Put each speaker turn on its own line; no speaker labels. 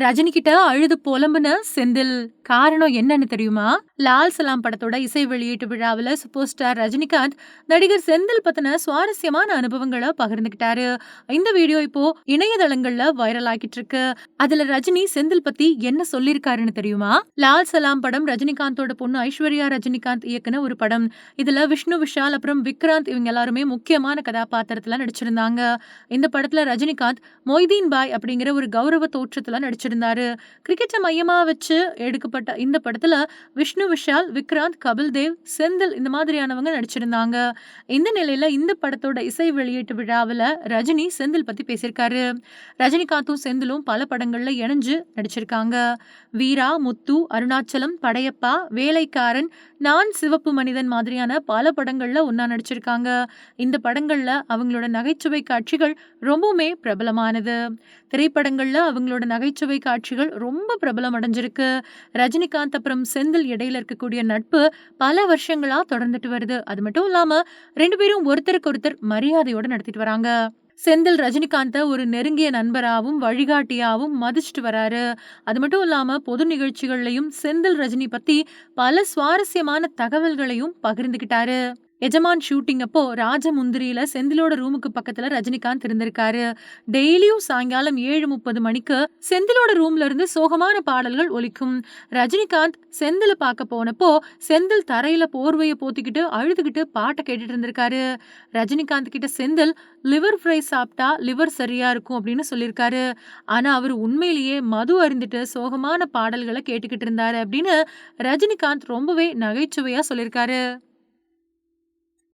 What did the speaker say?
ரஜினி கிட்ட அழுது புலம்புன செந்தில் காரணம் என்னன்னு தெரியுமா? லால் சலாம் படத்தோட இசை வெளியீட்டு விழாவில் சூப்பர் ஸ்டார் ரஜினிகாந்த் நடிகர் செந்தில் பத்தின சுவாரஸ்யமான அனுபவங்களை பகிர்ந்துகிட்டாரு. இந்த வீடியோ இப்போ இணையதளங்கள்ல வைரல் ஆகிட்டு இருக்கு அதுல ரஜினி செந்தில் பத்தி என்ன சொல்லியிருக்காருன்னு தெரியுமா? லால் சலாம் படம் ரஜினிகாந்தோட பொண்ணு ஐஸ்வர்யா ரஜினிகாந்த் இயக்குன ஒரு படம். இதுல விஷ்ணு விஷால் அப்புறம் விக்ராந்த் இவங்க எல்லாருமே முக்கியமான கதாபாத்திரத்துல நடிச்சிருந்தாங்க. இந்த படத்துல ரஜினிகாந்த் மொய்தீன் பாய் அப்படிங்கிற ஒரு கௌரவ தோற்றத்துல நடிச்சிருந்தாரு கிரிக்கெட்டை மையமா வச்சு எடுக்கப்பட்ட இந்த படத்துல விஷ்ணு விஷால் விக்ராந்த் கபில் தேவ் செந்தில் இந்த மாதிரியானவங்க நடிச்சிருந்தாங்க. இந்த நிலையில இந்த படத்தோட இசை வெளியீட்டு விழாவில் ரஜினி செந்தில் பத்தி பேசியிருக்காரு. ரஜினிகாந்தும் செந்திலும் பல படங்களில் இணைஞ்சு நடிச்சிருக்காங்க. வீரா முத்து அருணாச்சலம் படையப்பா வேலைக்காரன் நான் சிவப்பு மனிதன் மாதிரியான பல படங்கள்ல ஒன்னா நடிச்சிருக்காங்க. இந்த படங்கள்ல அவங்களோட நகைச்சுவை காட்சிகள் ரொம்பவுமே பிரபலமானது. திரைப்படங்களில் அவங்களோட நகைச்சுவை காட்சிகள் ரொம்ப பிரபலம் அடைஞ்சிருக்கு. ரஜினிகாந்த் அப்புறம் செந்தில் இடையில இருக்கக்கூடிய நட்பு பல வருஷங்களா தொடர்ந்துட்டு வருது. அது மட்டும் இல்லாம ரெண்டு பேரும் ஒருத்தருக்கு ஒருத்தர் மரியாதையோட நடத்திட்டு வராங்க. செந்தில் ரஜினிகாந்த ஒரு நெருங்கிய நண்பராகவும் வழிகாட்டியாகவும் மதிச்சுட்டு வராரு. அது மட்டும் இல்லாம பொது நிகழ்ச்சிகள்லையும் செந்தில் ரஜினி பத்தி பல சுவாரஸ்யமான தகவல்களையும் பகிர்ந்துகிட்டாரு. எஜமான் ஷூட்டிங் அப்போ ராஜமுந்திரியில செந்திலோட ரூமுக்கு பக்கத்துல ரஜினிகாந்த் இருந்திருக்காரு. டெய்லியும் சாயங்காலம் ஏழு முப்பது மணிக்கு செந்திலோட ரூம்ல இருந்து சோகமான பாடல்கள் ஒலிக்கும். ரஜினிகாந்த் செந்தில பார்க்க போனப்போ செந்தில் தரையில போர்வையை போத்திக்கிட்டு அழுதுகிட்டு பாட்டை கேட்டுட்டு இருந்திருக்காரு. ரஜினிகாந்த் கிட்ட செந்தில் லிவர் ஃப்ரை சாப்பிட்டா லிவர் சரியா இருக்கும் அப்படின்னு சொல்லியிருக்காரு. ஆனா அவர் உண்மையிலேயே மது அருந்துட்டு சோகமான பாடல்களை கேட்டுக்கிட்டு இருந்தாரு அப்படின்னு ரஜினிகாந்த் ரொம்பவே நகைச்சுவையா சொல்லியிருக்காரு.